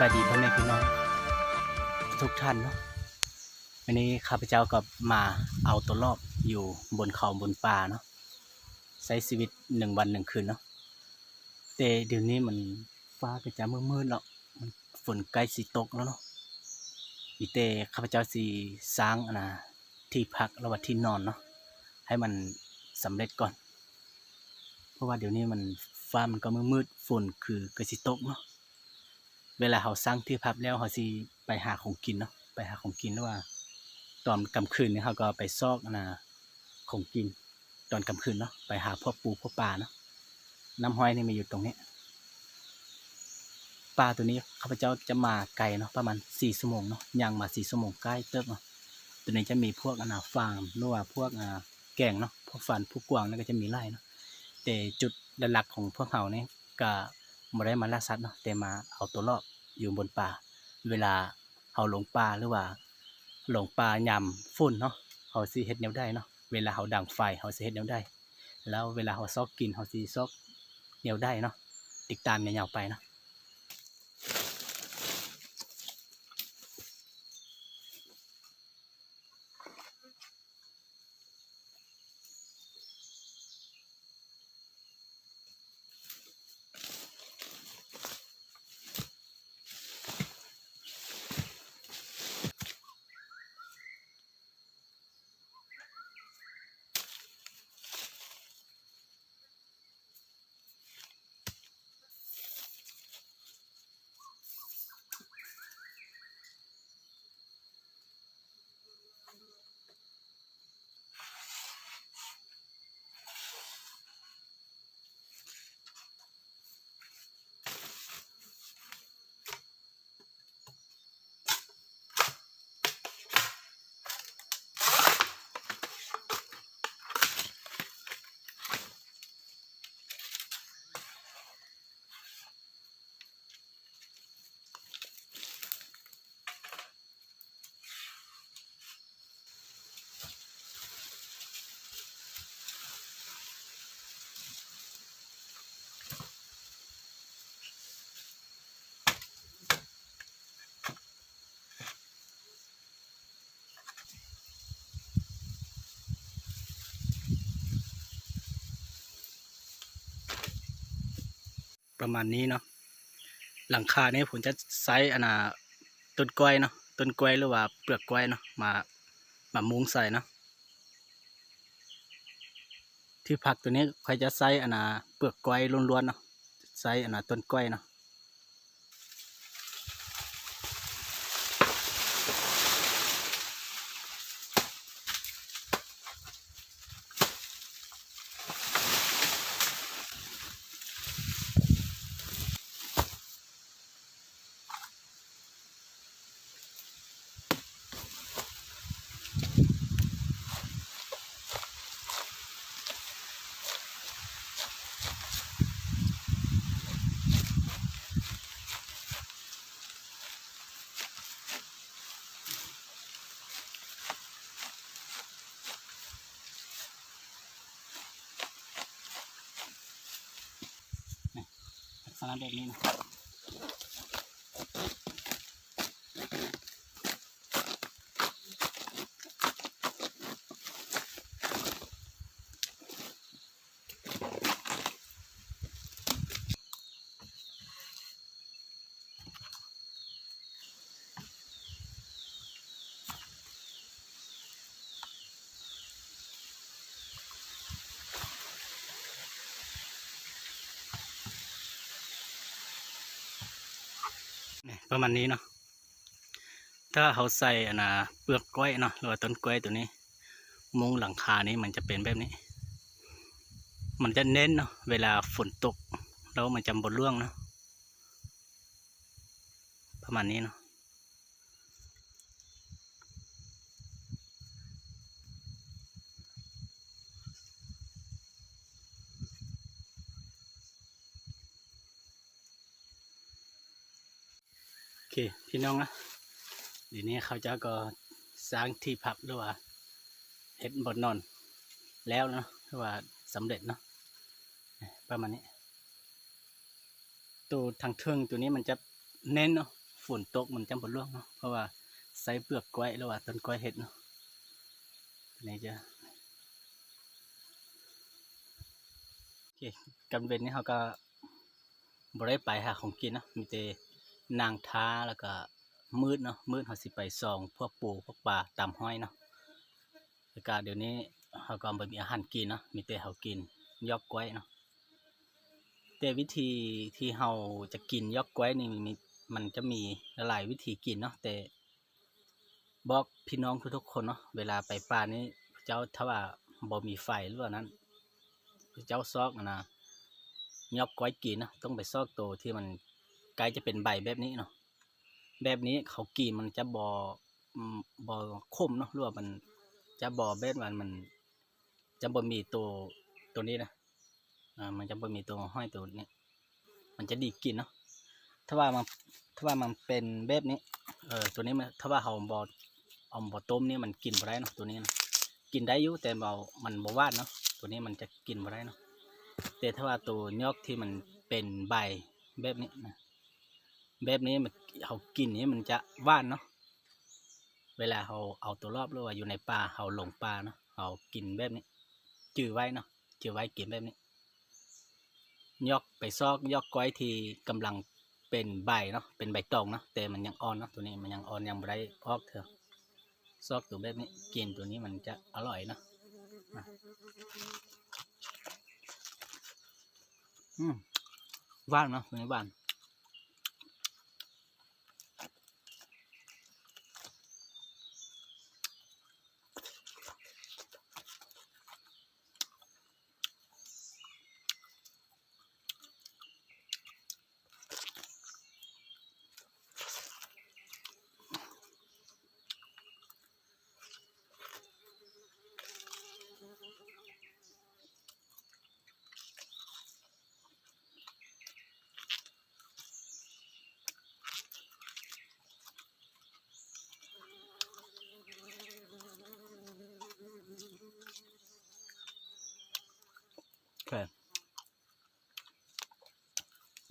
บายดีพ่อแม่พี่น้องทุกท่านเนาะวันนี้ข้าพเจ้าก็มาเอาตัวรอบอยู่บนเขาบนป่าเนาะใช้ชีวิตหนึ่งวันหนึ่งคืนเนาะแต่เดี๋ยวนี้มันฟ้าก็จะมืดๆแล้วมันฝนใกล้สิตกแล้วเนาะอีแต่ข้าพเจ้าสิสร้างนะที่พักแล้วว่าที่นอนเนาะให้มันสำเร็จก่อน เพราะว่าเดี๋ยวนี้มันฟ้ามันก็มืดๆฝนคือก็สิตกเนาะ เวลาเขาสร้างที่พักแล้วเขาสิไปหาของกินเนาะไปหาของกินแล้วว่า ตอนกลางคืนเนี่ยเขาก็ไปซอกนะของกิน ตอนกลางคืนเนาะไปหาพวกปูพวกปลาเนาะน้ำห้อยนี่มาอยู่ตรงนี้ปลาตัวนี้ข้าพเจ้าจะมาไกลเนาะประมาณสี่ชั่วโมงเนาะย่างมาสี่ชั่วโมงใกล้เติบเนาะตัวนี้จะมีพวกอนาฟาร์มหรือว่าพวกอ่าแกงเนาะพวกฟันพวกกวางนั่นก็จะมีไร่เนาะแต่จุดหลักของพวกเขาเนี่ยก็ ม่ได้มาล่าสัตว์เนาะแต่มาเอาตัวรอดอยู่บนป่า เวลาเขาหลงป่าหรือว่า หลงป่ายามฝุ่นเนาะเขาสิเฮ็ดแนวได้เนาะเวลาเขาดังไฟเขาสิเฮ็ดแนวได้ แล้วเวลาเขาซอกกินเขาสิซอกแนวได้เนาะติดตามยาวๆไปเนาะ ประมาณนี้เนาะหลังคานี้ผมจะใช้อนาต้นกล้วยเนาะต้นกล้วยหรือว่าเปลือกกล้วยเนาะมามามุงใส่เนาะที่ผักตัวนี้ใครจะใช้อนาเปลือกกล้วยล้วนๆเนาะใช้อนาต้นกล้วยเนาะ ลักษณะแบบนี้นะ ประมาณนี้เนาะถ้าเขาใส่อนนาเปลือกกล้วยเนาะหรือว่าต้นกล้วยตัวนี้ มุงหลังคานี้มันจะเป็นแบบนี้ มันจะเน้นเนาะเวลาฝนตก แล้วมันจำบนร่วงเนาะประมาณนี้เนาะ พี่น้องนะเดี๋ยวนี้เขาจะก็สร้างที่พักหรือว่าเฮ็ดบนนอน แล้วเนาะหรือว่าสำเร็จเนาะประมาณนี้ ตัวทางเทิงตัวนี้มันจะเน้นเนาะฝนตกมันจำบ่ร่วงเนาะเพราะว่าใส่เปลือกกล้วยหรือว่าต้นกล้วยเห็ดเนาะนี่จะโอเคกันเว้นนี่เขาก็บ่ได้ไปหาของกินเนาะมีแต่ นางท้าแล้วก็มืดเนาะมืดเขาสิไปส่องพวกปูพวกปลาตามห้อยเนาะแล้วก็เดี๋ยวนี้เขาก็บ่มีอาหารกินเนาะมีแต่เขากินยอกกล้วยเนาะแต่วิธีที่เราจะกินยอกกล้วยนี่มีมันจะมีหลายวิธีกินเนาะแต่บอกพี่น้องทุกๆคนเนาะเวลาไปป่านี่เจ้าถ้าว่าบ่มีไฟหรือว่านั้นเจ้าซอกนะยอกกล้วยกินเนาะต้องไปซอกตัวที่มัน กลจะเป็นใบแบบนี้เนาะแบบนี้เขากินมันจะบ่อบ่คมเนาะหรือว่ามันจะบ่แบบว่ามัน จะบ่มีตัวตัวนี้นะอ่ามันจะบ่มีตัวห้อยตัวนี้มันจะดีกินเนาะถ้าว่ามันถ้าว่ามันเป็นแบบนี้เออตัวนี้มันถ้าว่าเราบ่เอาบ่ต้มนี่มันกินบ่ได้เนาะตัวนี้นะกินได้อยู่แต่เบามันบ่หวานเนาะตัวนี้มันจะกินบ่ได้เนาะแต่ถ้าว่าตัวยอกที่มันเป็นใบแบบนี้นะ แบบนี้มันเรากินนี่มันจะหวานเนาะเวลาเราเอาตัวรอบหรือว่าอยู่ในป่าเราหลงป่าเนาะเรากินแบบนี้ จื้อไว้เนาะจื้อไว้กินแบบนี้ ยอกไปซอกยอกก้อยที่กำลังเป็นใบเนาะเป็นใบตองเนาะแต่มันยังอ่อนเนาะตัวนี้มันยังอ่อนยังไม่ได้ออกเถอะซอกตัวแบบนี้กินตัวนี้มันจะอร่อยเนาะอืมหวานเนาะตัวนี้หวานโอเค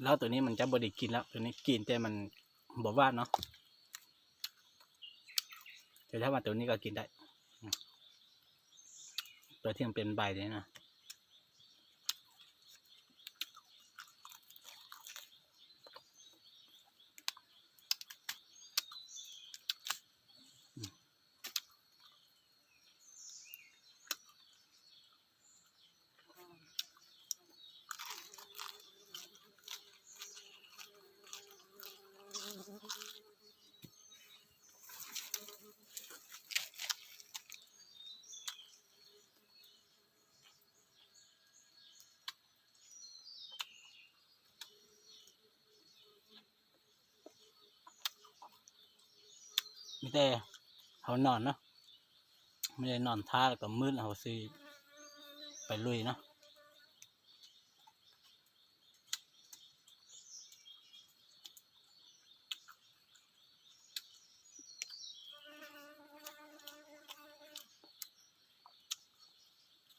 แล้วตัวนี้มันจะบไดกินแล้ว ตัวนี้กินแต่มันบอกว่าเนาะแต่ถ้าว่าตัวนี้ก็กินได้ ตัวที่มันเป็นใบเนี่ยนะ มีแต่เขานอนเนาะไม่ได้นอนท่าแล้วก็มืดเขาซีไปลุยเนาะ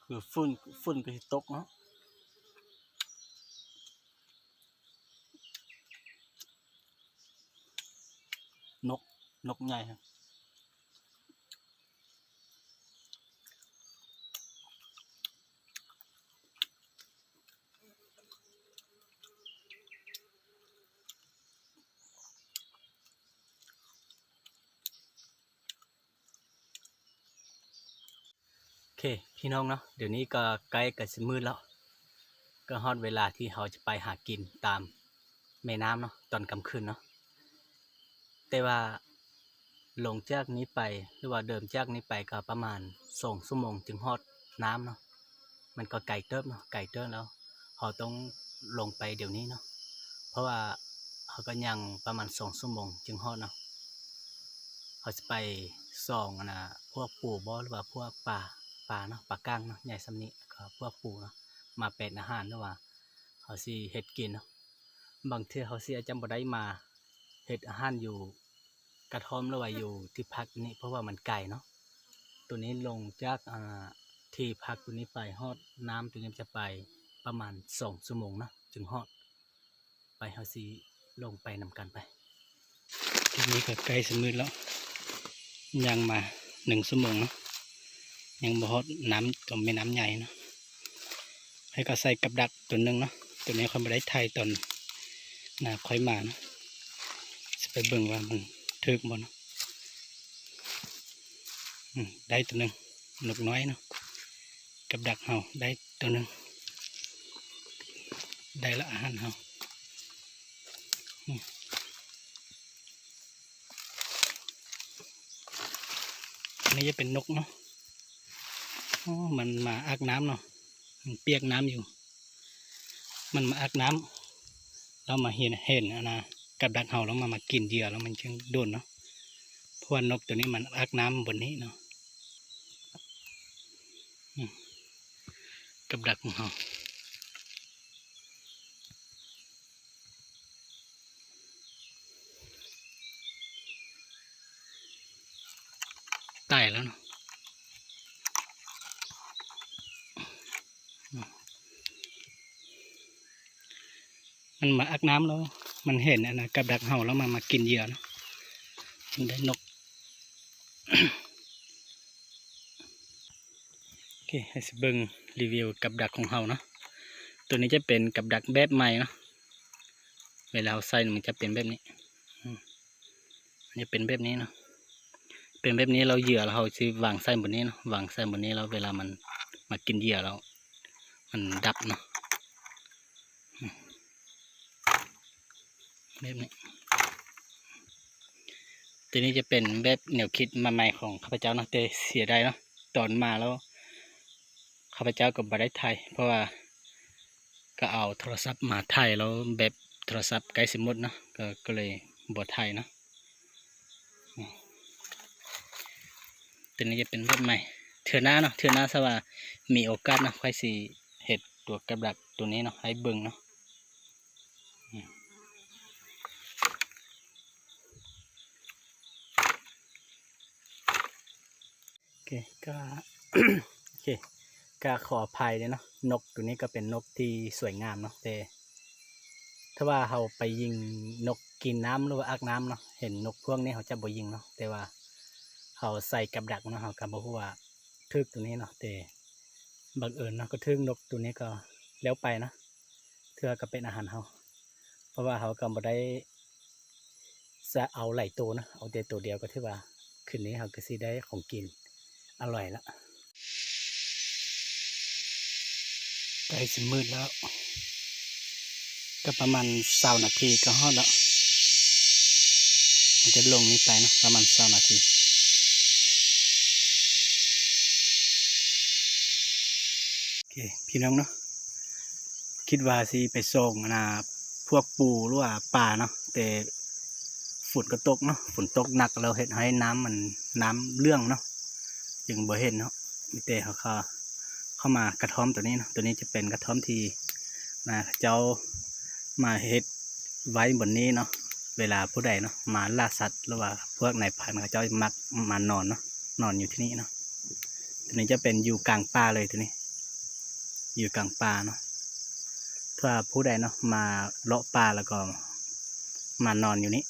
คือฝุ่นฝุ่นก็ตกเนาะ นกใหญ่ครับโอเคพี่น้องเนาะเดี๋ยวนี้ก็ใกล้กับสมืดแล้ว ก็ฮอดเวลาที่เราจะไปหากินตามแม่น้ำเนาะตอนกลางคืนเนาะแต่ว่า ลงจากนี้ไปหรือว่าเดิมจากนี้ไปก็ประมาณสองชั่วโมงถึงฮอดน้ำเนาะมันก็ไกลเติบเนาะไกลเติบแล้วเราต้องลงไปเดี๋ยวนี้เนาะเพราะว่าเขาก็ยังประมาณสองชั่วโมงจึงฮอดเนาะเขาจะไปส่องนะพวกปูบอหรือว่าพวกปลาปลาเนาะปลาก้างเนาะใหญ่สำนี้ก็พวกปูเนาะมาเป็นอาหารหรือว่าเขาสิเฮ็ดกินเนาะบางเทื่อเขาสิอาจจะบ่ได้มาเฮ็ดอาหารอยู่ กระท่อมรือว่าอยู่ที่พักนี้เพราะว่ามันไกลเนาะตัวนี้ลงจากที่พักตัวนี้ไปฮอดน้ำตัวนี้จะไปประมาณสองชั่วโมงนะจึงฮอด ไปเฮาสิลงไปนำกันไปนี้ก็ใกล้สมืดแล้วยังมาหนึ่งชั่วโมงเนาะยังบ่ฮอดน้ำตัวไม่น้ำใหญ่เนาะให้ก็ใส่กับดักตัวหนึงเนาะตัวนี้เขาไม่ได้ไทยตอนน้าค่อยมานะจะไปเบิ่งว่ามัน ถึกบ่เนาะได้ตัวหนึ่งนกน้อยเนาะกับดักเฮาได้ตัวหนึ่งได้ละอาหารเฮาอันนี้จะเป็นนกเนาะอ๋อมันมาอาบน้ำเนาะมันเปียกน้ำอยู่ มันมาอาบน้ำแล้วมาเห็นเห็นอะนะ กับดักเห่าแล้วมามากินเหยื่อแล้วมันจึงโดนเนาะเพราะว่านกตัวนี้มันอาบน้ำบนนี้เนาะกับดักของเขาตายแล้วเนาะมันมาอักน้ำแล้ว มันเห็นนะกับดักเห่าแล้วมามากินเหยื่อนะมันได้นกโอเคให้สิเบิงรีวิวกับดักของเห่าเนาะตัวนี้จะเป็นกับดักแบบใหม่เนาะเวลาเราใส่มันจะเป็นแบบนี้อันจะเป็นแบบนี้เนาะเป็นแบบนี้เราเหยื่อเราจะวางใส่บนนี้เนาะวางใส่บนนี้แล้วเวลามันมากินเหยื่อเรา มันดับเนาะ แบบนี้ ตัวนี้จะเป็นแบบแนวคิดมาใหม่ของข้าพเจ้าเนาะแต่เสียดายเนาะตอนมาแล้วข้าพเจ้าก็บ่ได้ถ่ายเพราะว่าก็เอาโทรศัพท์มาถ่ายแล้วแบบโทรศัพท์ใกลสิหมดเนาะก็ก็เลยบ่ถ่ายเนาะตัวนี้จะเป็นแบบใหม่เถื่อหน้าเนาะเถื่อหน้าซะว่ามีโอกาสเนาะค่อยสิเห็ดตัวกับดักตัวนี้เนาะให้เบิ่งเนาะ เคก็โอเคก็ขออภัยเลยเนาะนกตัวนี้ก็เป็นนกที่สวยงามเนาะแต่ถ้าว่าเราไปยิงนกกินน้ำหรือว่าอักน้ำเนาะเห็นนกพวกนี้เขาจะบ่ยิงเนาะแต่ว่าเขาใส่กับดักเนาะเขาก็บอกว่าทึกตัวนี้เนาะแต่บังเอิญเนาะก็ทึกนกตัวนี้ก็แล้วไปนะเทื่อก็เป็นอาหารเขาเพราะว่าเขาก็บ่ได้จะเอาหลายตัวนะเอาแต่ตัวเดียวก็ถือว่าคืนนี้เขาก็สิได้ของกิน อร่อยละใกล้สิมืดแล้ว ก็ประมาณสานาทีก็ฮอดแล้วมันจะลงนี้ไปนะประมาณสานาทีโอเคพี่น้องเนาะคิดว่าสิไปส่งนะพวกปูหรือว่าป่าเนาะแต่ฝนก็ตกเนาะฝนตกหนักเราเห็นให้น้ำมันน้ำเรื่องเนาะ จึงบ่เห็นเนาะมีแต่เขาเข้าเข้ามากระท่อมตัวนี้เนาะตัวนี้จะเป็นกระท่อมที่นะเจ้ามาเฮ็ดไว้บนนี้เนาะเวลาผู้ใดเนาะมาล่าสัตว์หรือว่าพวกนายพรานเขาเจ้ามักมานอนเนาะนอนอยู่ที่นี่เนาะตัวนี้จะเป็นอยู่กลางป่าเลยตัวนี้ อยู่กลางป่าเนาะถ้าผู้ใดเนาะมาเลาะป่าแล้วก็มานอนอยู่นี้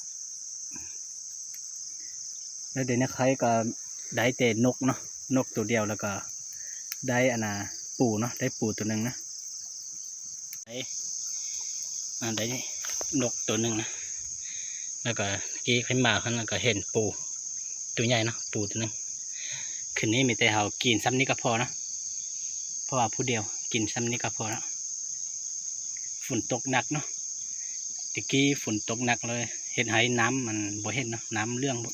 แล้วเดี๋ยวนี้ใครก็ ได้แต่นกเนาะนกตัวเดียวแล้วก็ ได้อนาปูเนาะได้ปูตัวหนึ่งนะได้ได้นกตัวหนึ่งนะแล้วก็เมื่อกี้ขึ้นมาเขาแล้วก็เห็นปูตัวใหญ่เนาะปูตัวหนึ่งคืนนี้มีแต่เขากินซ้ำนี้ก็พอนะเพราะว่าผู้เดียวกินซ้ำนี้ก็พอแล้วฝนตกหนักเนาะตะกี้ฝนตกหนักเลย เห็นให้น้ำมันบ่เห็นเนาะน้ำเรื่องบ่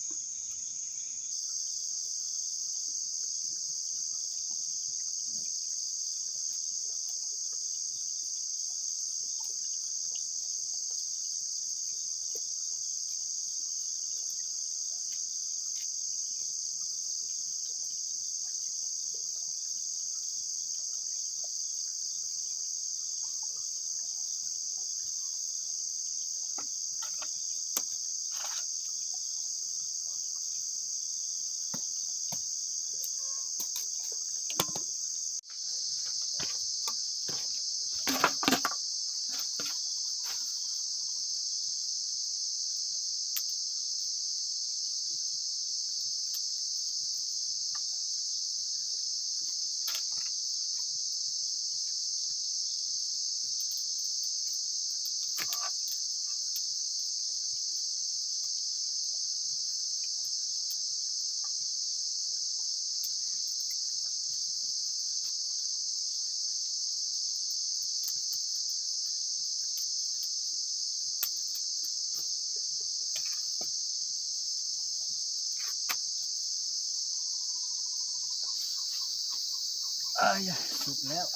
ยสุกแล้ว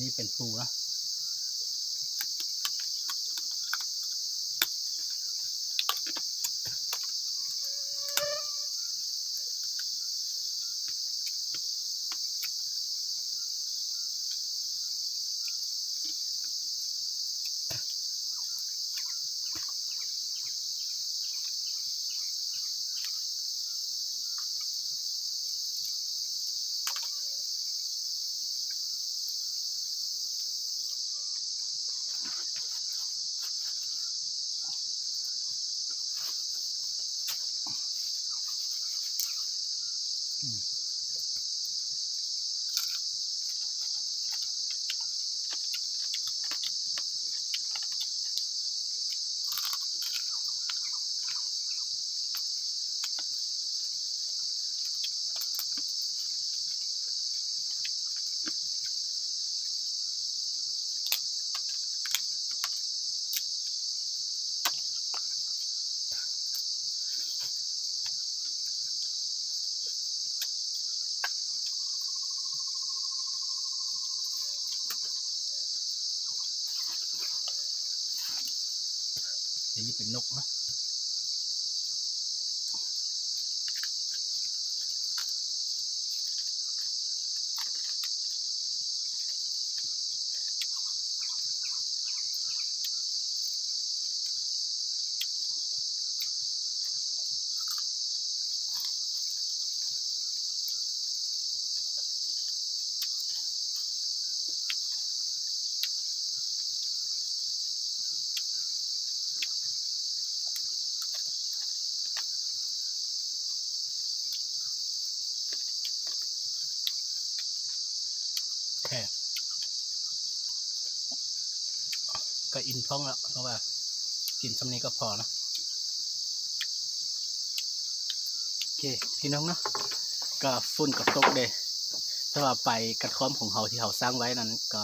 นี่เป็นปูนะ เดี๋ยวนี้เป็นนกนะ แค่ก็อิน ท้องแล้วเพราะว่า กินสำนี้ก็พอนะโอเคพี่น้องเนาะก็ฝุ่นกับตกเดยถ้าว่าไปกระท่อมของเราที่เราสร้างไว้นั้น ก็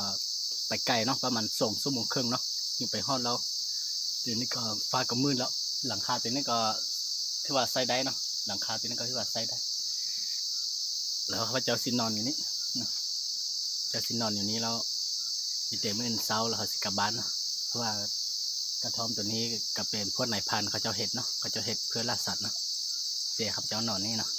ไปไกลเนาะประมาณสองชั่วโมงครึ่งเนาะยังไปฮอดแล้วเดี๋ยวนี้ก็ฟ้าก็มืดแล้ว หลังคาตัวนี้ก็ที่ว่าใส่ได้เนาะหลังคาตัวนี้ก็ที่ว่าใส่ได้ แล้วพระเจ้าสินอนอยู่นี่เนาะเจ้าสินอนอยู่นี่แล้วมีเต็มื่นเช้าแล้วเขาสิกลับบ้านเนาะ เพราะว่ากระท่อมตัวนี้ก็เป็นพวกนายพันเขาเจ้าเห็ดเนาะเขาเจ้าเห็ดเพื่อล่าสัตว์เนาะเดี๋ยวครับเจ้านอนนี่เนาะ